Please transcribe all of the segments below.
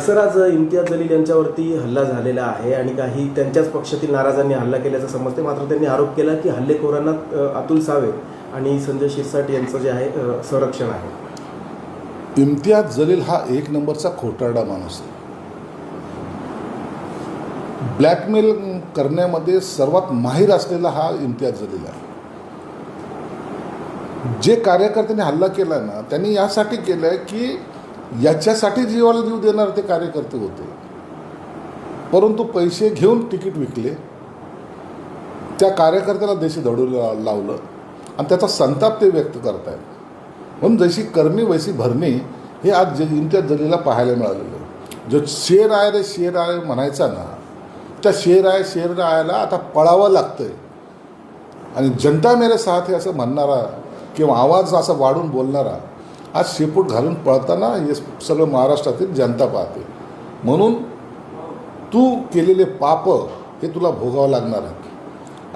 Sir आज इम्तियाज जलील यांच्यावरती हल्ला झालेला आहे आणि काही त्यांच्याच पक्षातील नाराजांनी हल्ला केल्याचं समजते. मात्र त्यांनी आरोप केला की हल्लेखोरांना अतुल सावे आणि संजय शिरसाट यांचं जे आहे संरक्षण आहे. इम्तियाज जलील हा एक नंबरचा खोटारडा माणूस आहे. ब्लॅकमेल करण्यामध्ये सर्वात माहीर असलेला हा इम्तियाज जलील आहे. जे कार्यकर्त्यांनी हल्ला केला ना त्यांनी यासाठी केलं आहे की याच्यासाठी जीवाला जीव देणारे ते कार्यकर्ते होते. परंतु पैसे घेऊन तिकीट विकले. त्या कार्यकर्त्याला देशी धडू ला- लावलं. आणि त्याचा संताप ते व्यक्त करत आहेत म्हणून जशी करणी वैसी भरणी हे आज ज इम्तियाज जलीला पाहायला मिळालेलं आहे. जो शेर आहे रे शेर आहे म्हणायचा ना त्या शेर आहे शेर आयला आता पळावं लागतंय. आणि जनता मेरे साथ आहे असं म्हणणारा किंवा आवाज असा वाढून बोलणारा आज शेपूट घालून पळताना हे सगळं महाराष्ट्रातील जनता पाहते. म्हणून तू केलेले पाप हे तुला भोगावं लागणार आहे.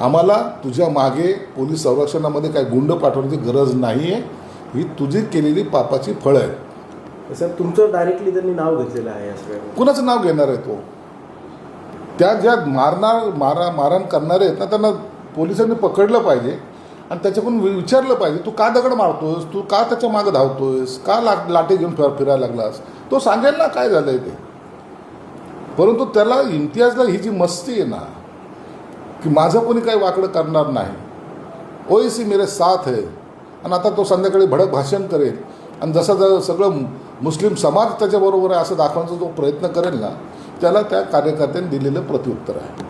आम्हाला तुझ्या मागे पोलीस संरक्षणामध्ये काही गुंड पाठवण्याची गरज नाही आहे ही तुझी केलेली पापाची फळं आहेत. सर तुमचं डायरेक्टली त्यांनी नाव घेतलेलं आहे कुणाचं नाव घेणार आहे तो? त्या ज्या मारणार मारा मारहाण करणारे आहेत ना त्यांना पोलिसांनी पकडलं पाहिजे. आणि त्याच्याकडून विचारलं पाहिजे तू का दगड मारतोयस तू का त्याच्या मागं धावतोयस का ला लाटे घेऊन फिर फिरायला लागलास? तो सांगेल ना काय झालं आहे ते. परंतु त्याला इम्तियाजला ही जी मस्ती आहे ना की माझं कोणी काही वाकडं करणार नाही. ओएसी मेरे साथ आहे आणि आता तो संध्याकाळी भडक भाषण करेल. आणि जसं जसं सगळं मुस्लिम समाज त्याच्याबरोबर आहे असं दाखवण्याचा जो प्रयत्न करेल ना त्याला त्या कार्यकर्त्यांनी दिलेलं प्रत्युत्तर आहे.